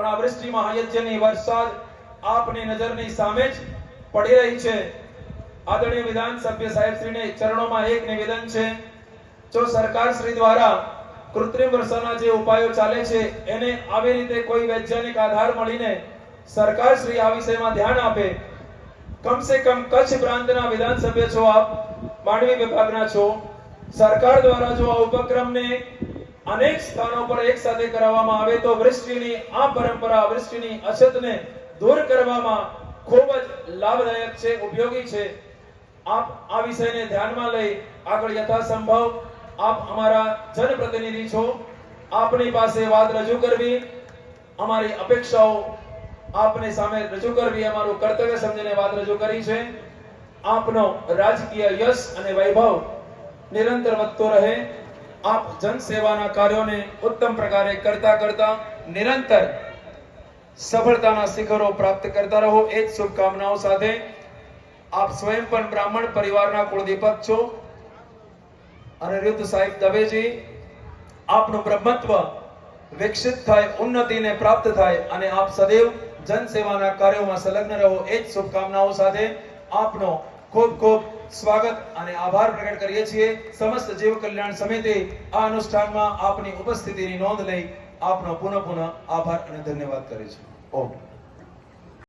પણ આ વૃષ્ટિ મહાયજ્ઞની વરસાદ આપની નજરની સામે જ પડી રહી છે. આદરણીય વિધાન સભ્ય સાહેબ શ્રીને ચરણોમાં એક નિવેદન છે. જો સરકાર શ્રી દ્વારા કૃત્રિમ વર્ષાના જે ઉપાયો ચાલે છે, એને આવી રીતે કોઈ વૈજ્ઞાનિક આધાર મળીને સરકાર શ્રી આ વિષયમાં ધ્યાન આપે, કમસે કમ કચ્છ પ્રાંતના વિધાનસભ્ય છો આપ, માંડવી વિભાગના છો, સરકાર દ્વારા જો આ ઉપક્રમને અનેક સ્થાનો પર એક સાથે કરાવવામાં આવે તો વૃષ્ટિની આ પરંપરા વૃષ્ટિની અછતને દૂર કરવામાં ખૂબ જ લાભદાયક છે, ઉપયોગી છે. આપ આ વિષયને ધ્યાનમાં લઈ આગળ યથાસંભવ આપ અમારા જનપ્રતિનિધિ છો. આપની પાસે વાત રજૂ કરવી, અમારી અપેક્ષાઓ આપની સામે રજૂ કરવી, અમારું કર્તવ્ય સમજીને વાત રજૂ કરી છે. આપનો રાજકીય યશ અને વૈભવ નિરંતર વધતો રહે. આપ જનસેવાના કાર્યોને ઉત્તમ પ્રકારે કરતા કરતા નિરંતર સફળતાના શિખરો પ્રાપ્ત કરતા રહો. એ જ શુભકામનાઓ સાથે આપ સ્વયં પણ બ્રાહ્મણ પરિવારના કુળદીપક છો. અનિરુદ્ધ સાહેબ દવેજી, આપનું બ્રહ્મત્વ વિકસિત થાય, ઉન્નતિને પ્રાપ્ત થાય અને આપ સદૈવ જનસેવાના કાર્યોમાં સંલગ્ન રહો. એ જ શુભકામનાઓ સાથે આપનો ખૂબ ખૂબ સ્વાગત અને આભાર પ્રગટ કરીએ છીએ સમસ્ત જીવ કલ્યાણ સમિતિ આ અનુષ્ઠાનમાં આપની ઉપસ્થિતિની નોંધ લઈ આપનો પુનઃ પુનઃ આભાર અને ધન્યવાદ કરે છે ઓમ.